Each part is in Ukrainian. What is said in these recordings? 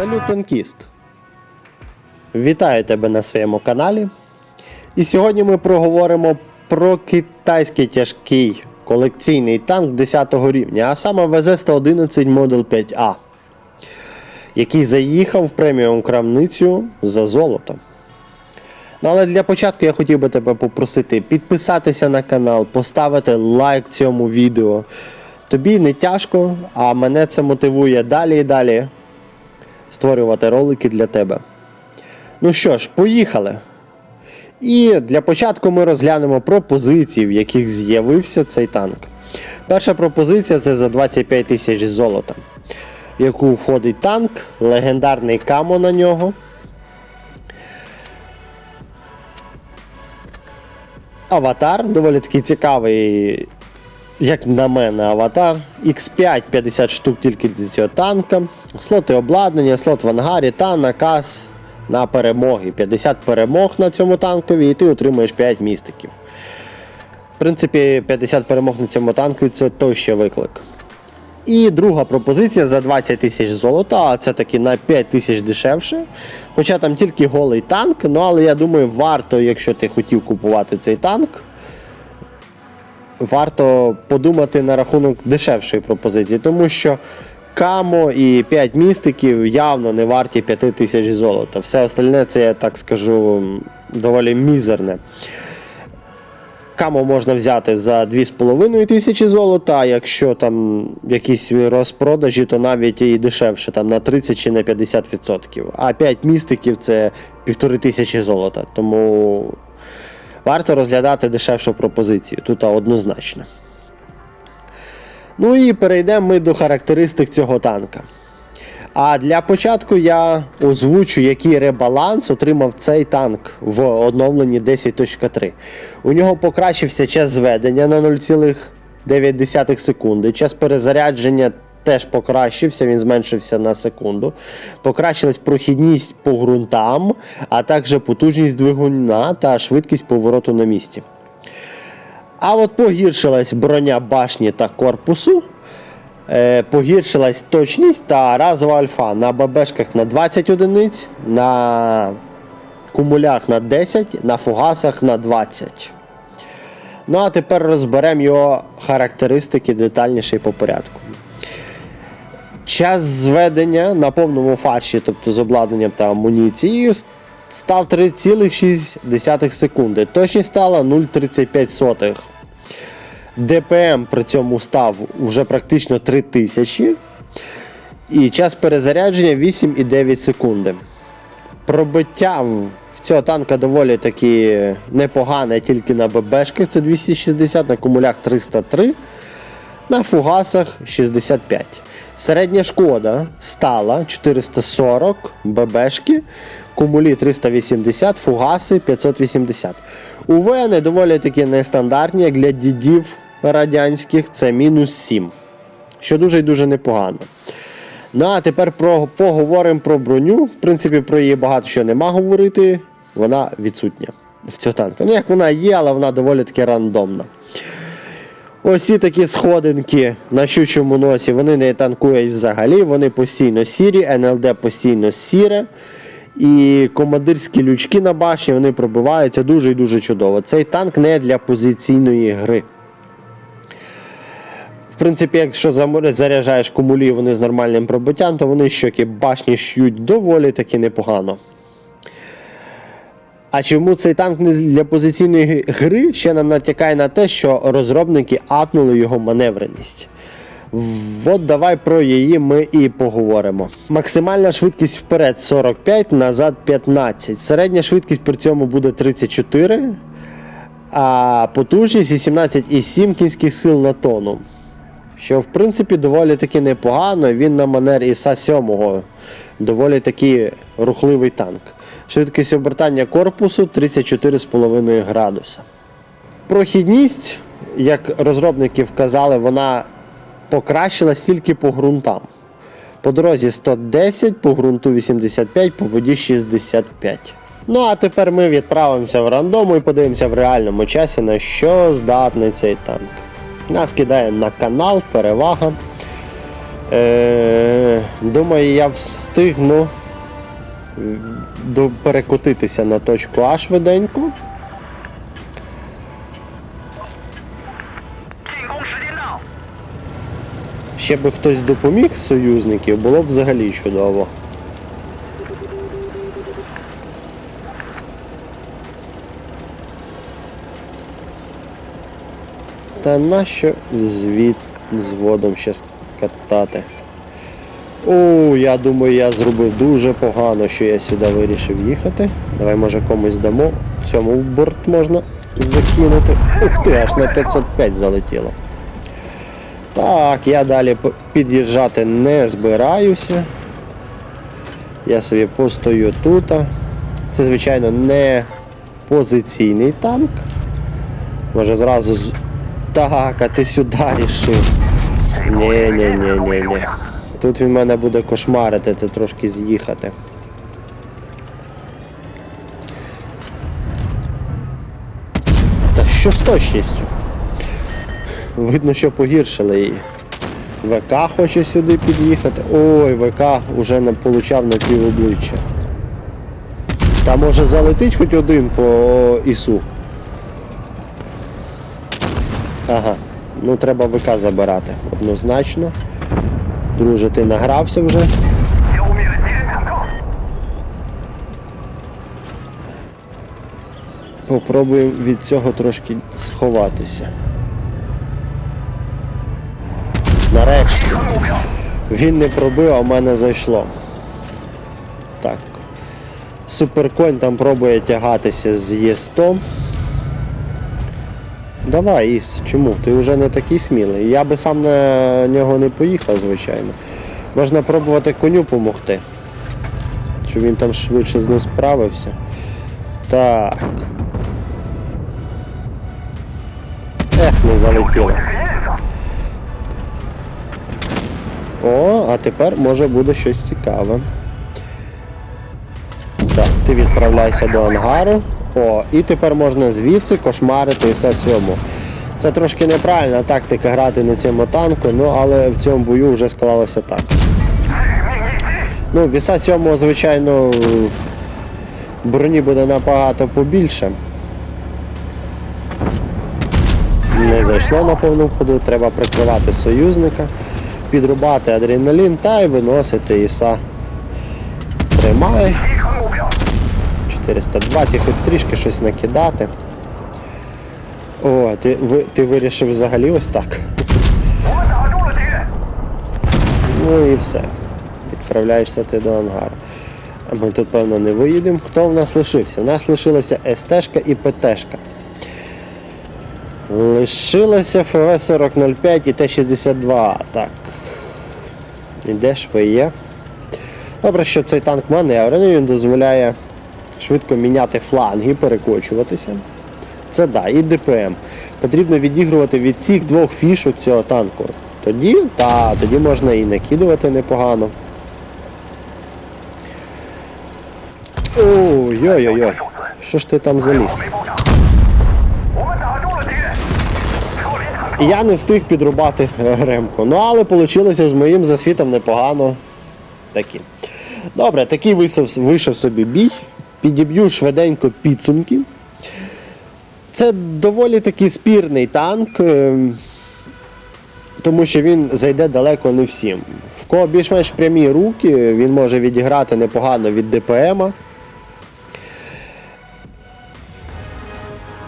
Салют танкіст! Вітаю тебе на своєму каналі. І сьогодні ми проговоримо про китайський тяжкий колекційний танк 10 рівня, а саме ВЗ-111 Model 5А, який заїхав в преміум крамницю за золото. Ну, але для початку я хотів би тебе попросити підписатися на канал, поставити лайк цьому відео. Тобі не тяжко, а мене це мотивує далі і далі створювати ролики для тебе. Ну що ж, поїхали. І для початку ми розглянемо пропозиції, в яких з'явився цей танк. Перша пропозиція це за 25 тисяч золота, в яку входить танк, легендарний камо на нього. Аватар, доволі такий цікавий, як на мене, аватар. X5 50 штук тільки для цього танка. Слоти обладнання, слот в ангарі та наказ на перемоги. 50 перемог на цьому танкові, і ти отримуєш 5 містиків. В принципі, 50 перемог на цьому танку це той ще виклик. І друга пропозиція за 20 тисяч золота, а це таки на 5 тисяч дешевше. Хоча там тільки голий танк, ну але я думаю, варто, якщо ти хотів купувати цей танк, варто подумати на рахунок дешевшої пропозиції, тому що камо і 5 містиків явно не варті 5 тисяч золота. Все остальне це, я так скажу, доволі мізерне. Камо можна взяти за 2,5 тисячі золота, а якщо там якісь розпродажі, то навіть і дешевше, там на 30 чи на 50%. А 5 містиків це 1,5 тисячі золота. Тому варто розглядати дешевшу пропозицію. Тут однозначно. Ну і перейдемо ми до характеристик цього танка. А для початку я озвучу, який ребаланс отримав цей танк в оновленні 10.3. У нього покращився час зведення на 0,9 секунди. Час перезарядження теж покращився, він зменшився на секунду. Покращилась прохідність по ґрунтам, а також потужність двигуна та швидкість повороту на місці. А от погіршилась броня башні та корпусу. Е, погіршилась точність та разова альфа на ББшках на 20 одиниць, на кумулях на 10, на фугасах на 20. Ну а тепер розберемо його характеристики детальніше і по порядку. Час зведення на повному фарші, тобто з обладнанням та амуніцією, став 3,6 секунди. Точність стала 0,35. ДПМ при цьому став вже практично 3000. І час перезарядження 8,9 секунди. Пробиття в цього танка доволі таки непогане, тільки на ББшках це 260, на кумулях 303, на фугасах 65. Середня шкода стала 440 ББшки, кумулі 380, фугаси 580. УВ доволі таки нестандартні, як для дідів радянських, це мінус 7. Що дуже і дуже непогано. Ну а тепер про, поговоримо про броню. В принципі, про її багато що нема говорити. Вона відсутня в цього танку. Ну, як вона є, але вона доволі таки рандомна. Ось такі сходинки на щучому носі, вони не танкують взагалі, вони постійно сірі, НЛД постійно сіре. І командирські лючки на башні вони пробиваються дуже і дуже чудово. Цей танк не для позиційної гри. В принципі, якщо заряджаєш кумулі вони з нормальним пробиттям, то вони щоки башні ш'ють доволі таки непогано. А чому цей танк не для позиційної гри ще нам натякає на те, що розробники апнули його маневреність. От давай про її ми і поговоримо. Максимальна швидкість вперед 45, назад 15. Середня швидкість при цьому буде 34, а потужність 18,7 кінських сил на тонну. Що в принципі доволі таки непогано. Він на манер Іса 7 доволі таки рухливий танк. Швидкість обертання корпусу 34,5 градуса. Прохідність, як розробники вказали, вона покращилась тільки по ґрунтам. По дорозі 110, по ґрунту 85, по воді 65. Ну а тепер ми відправимося в рандому і подивимося в реальному часі, на що здатний цей танк. Нас кидає на канал, перевага. Е, думаю, я встигну перекотитися на точку А швиденько. Ще би хтось допоміг з союзників, було б взагалі чудово. Та нащо звід з водом ще скатати? О, я думаю, я зробив дуже погано, що я сюди вирішив їхати. Давай, може, комусь дамо. Цьому в борт можна закинути. Ух ти, аж на 505 залетіло. Так, я далі під'їжджати не збираюся. Я собі постою тут. Це, звичайно, не позиційний танк. Може зразу. Так, а ти сюди рішив. ні ні ні ні ні Тут він мене буде кошмарити, ти трошки з'їхати. Та що з точністю? Видно, що погіршили її. ВК хоче сюди під'їхати. Ой, ВК вже не получав на пів обличчя. Та може залетить хоч один по Ісу. Ага, ну треба ВК забирати однозначно. Друже, ти награвся вже. Попробуємо від цього трошки сховатися. Нарешті. Він не пробив, а в мене зайшло. Так. Суперконь там пробує тягатися з Є100. Давай, Іс, чому? Ти вже не такий смілий. Я би сам на нього не поїхав, звичайно. Можна пробувати коню помогти. Щоб він там швидше з ним справився. Так. Ех, не залетіло. О, а тепер може буде щось цікаве. Так, ти відправляйся до ангару. О, і тепер можна звідси кошмарити СС-7. Це трошки неправильна тактика грати на цьому танку, ну але в цьому бою вже склалося так. Ну, віса 7, звичайно, броні буде набагато побільше. Не зайшло на повну ходу, треба прикривати союзника, підрубати адреналін та й виносити іса. Тримай. 420, хоч трішки щось накидати. О, ти ви, ти вирішив взагалі ось так. Ну і все. Відправляєшся ти до ангару. Ми тут, певно, не виїдемо. Хто в нас лишився? У нас лишилася СТ-шка і ПТ-шка. Лишилася ФВ-4005 і Т-62. Так, і де ж ви є? Добре, що цей танк маневрений, він дозволяє швидко міняти фланги, перекочуватися. Це да, і ДПМ. Потрібно відігрувати від цих двох фішок цього танку. Тоді, та, тоді можна і накидувати непогано. Ой-ой-ой. Що ж ти там заліз? І Я не встиг підрубати е, гремку. Ну, але вийшло з моїм засвітом непогано. Такі. Добре, такий вийшов, вийшов собі бій. Підіб'ю швиденько підсумки. Це доволі такий спірний танк, ем, тому що він зайде далеко не всім. В кого більш-менш прямі руки, він може відіграти непогано від ДПМа.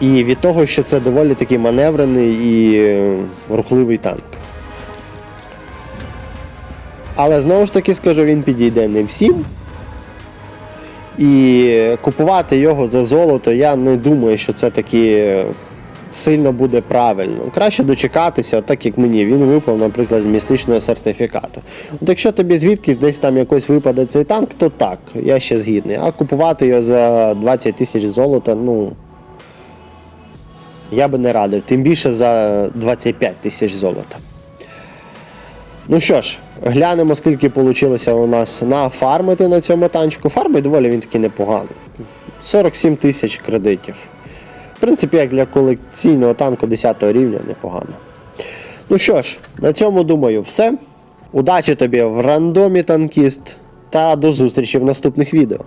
І від того, що це доволі такий маневрений і е, рухливий танк. Але знову ж таки скажу, він підійде не всім. І купувати його за золото, я не думаю, що це таки сильно буде правильно. Краще дочекатися, так як мені, він випав, наприклад, з містичного сертифікату. От якщо тобі звідки десь там якось випаде цей танк, то так, я ще згідний. А купувати його за 20 тисяч золота, ну. Я би не радив, тим більше за 25 тисяч золота. Ну що ж, глянемо, скільки вийшло у нас нафармити на цьому танчику. Фарми доволі він таки непоганий. 47 тисяч кредитів. В принципі, як для колекційного танку 10 рівня непогано. Ну що ж, на цьому думаю все. Удачі тобі в рандомі танкіст та до зустрічі в наступних відео.